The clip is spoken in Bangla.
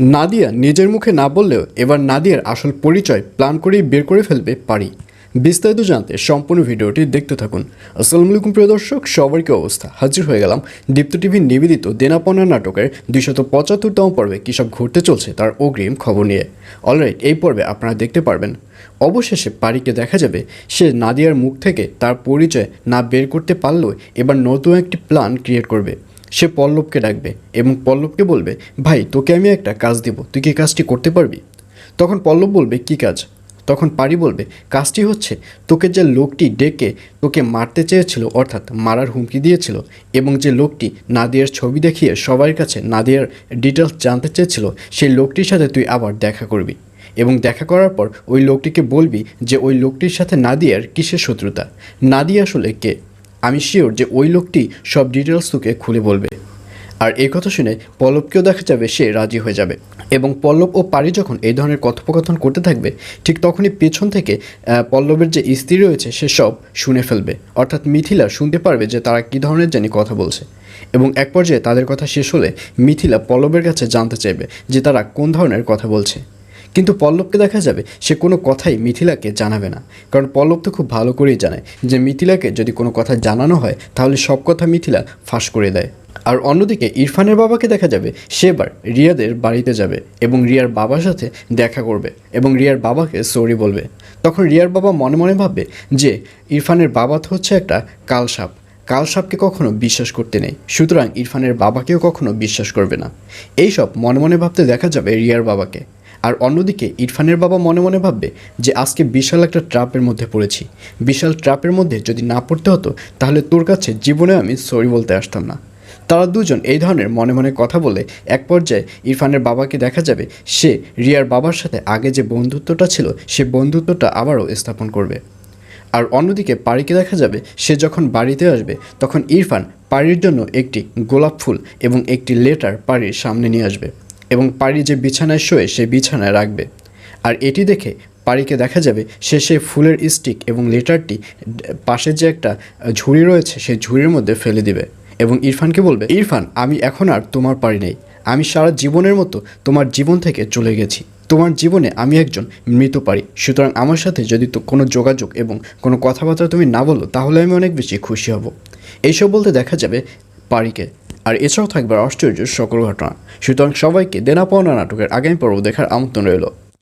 নাদিয়া নিজের মুখে না বললেও এবার নাদিয়ার আসল পরিচয় প্ল্যান করেই বের করে ফেলবে পারি। বিস্তারিত জানতে সম্পূর্ণ ভিডিওটি দেখতে থাকুন। আসসালামু আলাইকুম, প্রিয় দর্শক, সবার কি অবস্থা? হাজির হয়ে গেলাম দীপ্ত টিভির নিবেদিত দেনাপনা নাটকের দুইশত পঁচাত্তরতম পর্বে। কী সব ঘুরতে চলছে তার অগ্রিম খবর নিয়ে। অলরাইট, এই পর্বে আপনারা দেখতে পারবেন। অবশেষে পারিকে দেখা যাবে সে নাদিয়ার মুখ থেকে তার পরিচয় না বের করতে পারলেও এবার নতুন একটি প্ল্যান ক্রিয়েট করবে। সে পল্লবকে ডাকবে এবং পল্লবকে বলবে, ভাই, তোকে আমি একটা কাজ দেব, তুই কি কাজটি করতে পারবি? তখন পল্লব বলবে, কি কাজ? তখন পারি বলবে, কাজটি হচ্ছে তোকে যে লোকটি ডেকে তোকে মারতে চেয়েছিল, অর্থাৎ মারার হুমকি দিয়েছিল এবং যে লোকটি নাদিয়ার ছবি দেখিয়ে সবার কাছে নাদিয়ার ডিটেলস জানতে চেয়েছিল, সেই লোকটির সাথে তুই আবার দেখা করবি এবং দেখা করার পর ওই লোকটিকে বলবি যে ওই লোকটির সাথে নাদিয়ার কিসের শত্রুতা? নাদিয়া আসলে কে? আমি শিওর যে ওই লোকটি সব ডিটেলস তোকে খুলে বলবে। আর এই কথা শুনে পল্লবকেও দেখা যাবে সে রাজি হয়ে যাবে। এবং পল্লব ও পারি যখন এই ধরনের কথোপকথন করতে থাকবে, ঠিক তখনই পেছন থেকে পল্লবের যে স্ত্রী রয়েছে সে সব শুনে ফেলবে। অর্থাৎ মিথিলা শুনতে পারবে যে তারা কী ধরনের জানি কথা বলছে। এবং এক পর্যায়ে তাদের কথা শেষ হলে মিথিলা পল্লবের কাছে জানতে চাইবে যে তারা কোন ধরনের কথা বলছে। কিন্তু পল্লবকে দেখা যাবে সে কোনো কথাই মিথিলাকে জানাবে না। কারণ পল্লব তো খুব ভালো করেই জানে যে মিথিলাকে যদি কোনো কথা জানানো হয়, তাহলে সব কথা মিথিলা ফাঁস করে দেয়। আর অন্যদিকে ইরফানের বাবাকে দেখা যাবে সে এবার রিয়াদের বাড়িতে যাবে এবং রিয়ার বাবার সাথে দেখা করবে এবং রিয়ার বাবাকে সরি বলবে। তখন রিয়ার বাবা মনে মনে ভাববে যে ইরফানের বাবা তো হচ্ছে একটা কালসাপ। কালসাপকে কখনো বিশ্বাস করতে নেই, সুতরাং ইরফানের বাবাকেও কখনো বিশ্বাস করবে না। এইসব মনে মনে ভাবতে দেখা যাবে রিয়ার বাবাকে। আর অন্যদিকে ইরফানের বাবা মনে মনে ভাববে যে আজকে বিশাল একটা ট্রাপের মধ্যে পড়েছি। বিশাল ট্রাপের মধ্যে যদি না পড়তে হতো, তাহলে তোর কাছে জীবনে আমি সরি বলতে আসতাম না। তারা দুজন এই ধরনের মনে মনে কথা বলে এক পর্যায়ে ইরফানের বাবাকে দেখা যাবে সে রিয়ার বাবার সাথে আগে যে বন্ধুত্বটা ছিল, সে বন্ধুত্বটা আবারও স্থাপন করবে। আর অন্যদিকে পারিকে দেখা যাবে সে যখন বাড়িতে আসবে, তখন ইরফান পাড়ির জন্য একটি গোলাপ ফুল এবং একটি লেটার পারির সামনে নিয়ে আসবে। এবং পারি যে বিছানায় শোয়ে সে বিছানায় রাখবে। আর এটি দেখে পারিকে দেখা যাবে, সে সেই ফুলের স্টিক এবং লেটারটি পাশে যে একটা ঝুড়ি রয়েছে, সেই ঝুড়ির মধ্যে ফেলে দিবে। এবং ইরফানকে বলবে, ইরফান, আমি এখন আর তোমার পারি নেই। আমি সারা জীবনের মতো তোমার জীবন থেকে চলে গেছি। তোমার জীবনে আমি একজন মৃত পারি সুতরাং আমার সাথে যদি তো কোনো যোগাযোগ এবং কোনো কথাবার্তা তুমি না বলো, তাহলে আমি অনেক বেশি খুশি হব। এইসব বলতে দেখা যাবে পারিকে আর এছাড়াও থাকবে আশ্চর্য সকল ঘটনা। সুতরাং সবাইকে দেনা পাওনা নাটকের আগামী পর্ব দেখার আমন্ত্রণ রইল।